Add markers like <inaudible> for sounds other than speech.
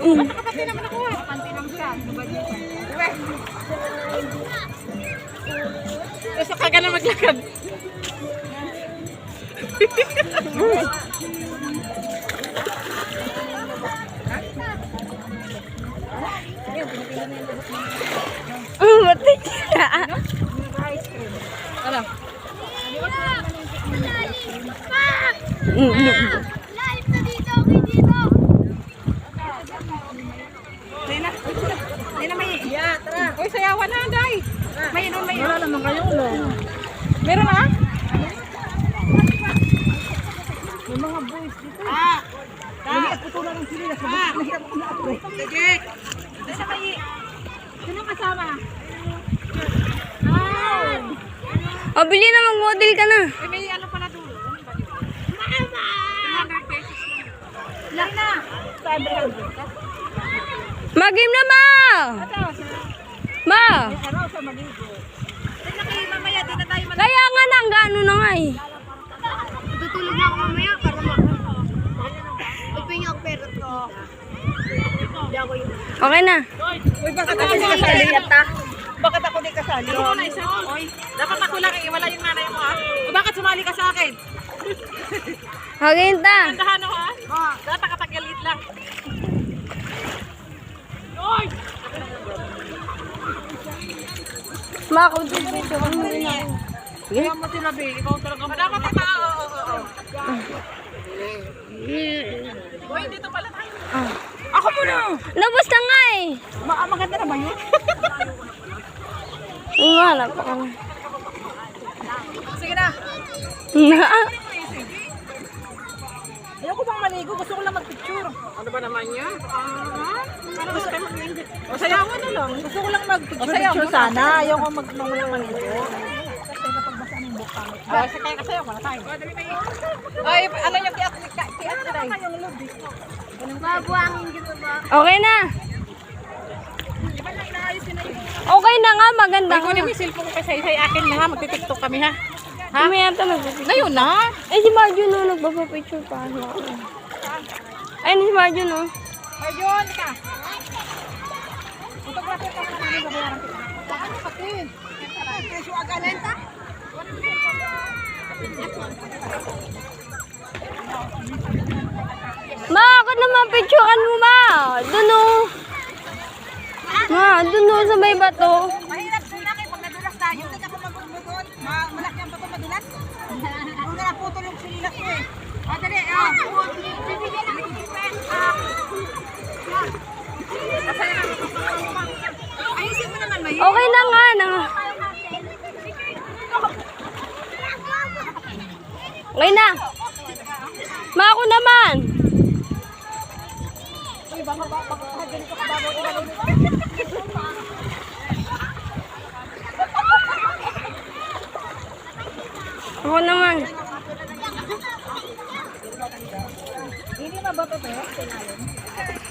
Uwe. Gusto ka na maglakad. Mm, matik na. Ano? Mm, Live na dito, okay dito. Lina. Lina may... Yeah, tara. Uy, sayawan na, Day. May inom, may inom. Wala naman kayo, no? Meron na? May mga boys dito. Ah! Dali, at putulan ng sili. Ah! Sige. Doon na may... Doon ang kasama. Ah! Oh, bili na mag-model ka na. Eh, may ano pala dulo. Mama! 200 pesos lang. Lang na. 500. Mag-game na, ma! Ma! Araw sa maligo. Doon na kayo mamaya, doon na tayo maligo. Kaya nga na, ang gaano na nga eh. Tutulog na ako mamaya para to. Hindi ako yung... Okay na. Uy, bakit ako di kasali yata? Bakit ako di kasali? Ako na isa. Oy, dapat ako lang eh. Wala yung nanay mo. O bakit sumali ka sa akin? Okay ta. Tandahan mo ha? Oo. Dapat nakatagalit lang. Oy! Ma, ako dito dito. Ano na ako? Kaya mo tinabi. Ikaw talaga. Dapat ito. Oo, oo, oo. Uy, dito pala tayo. Ah. Ako muna. Labas na nga eh. Ma ah, maganda <laughs> na ba yun? Ang nga, napaka. Sige na. Na. Ayoko bang maligo. Gusto ko lang mag-picture. Ano ba naman yan? Ah, ano gusto kayo mag-ligo? Na lang. Gusto ko lang mag-picture sana. Ayoko mag lang maligo. Kasi napagbasa ng buka. Ah, sa kaya kasayaw wala tayo. Ay, ano yung tiat ni tiat ni Ray? Babuangin dito ba? Okay na. Okay na nga, maganda nga. kunin mo yung cellphone ko kasi sa akin na ha. Magti-tiktok kami ha. Ha? Mamaya ito mag-picture. Ngayon na. Ay, si Marjo no, nagpapapicture pa. Ay, si Marjo no. Ayun ka. Photographer ka na namin babayaran kita. Saan mo patin? Kesyo agalenta? Ma, ako naman picturean mo, ma. Doon o. Ma, doon o sa may bato. Mahirap sila kayo pag nadulas tayo. Hindi ako magbubugon. Ma malaki ang bato madulas. Okay na. Ma, ako naman. Ako naman. Hindi mabato to. Kailangan.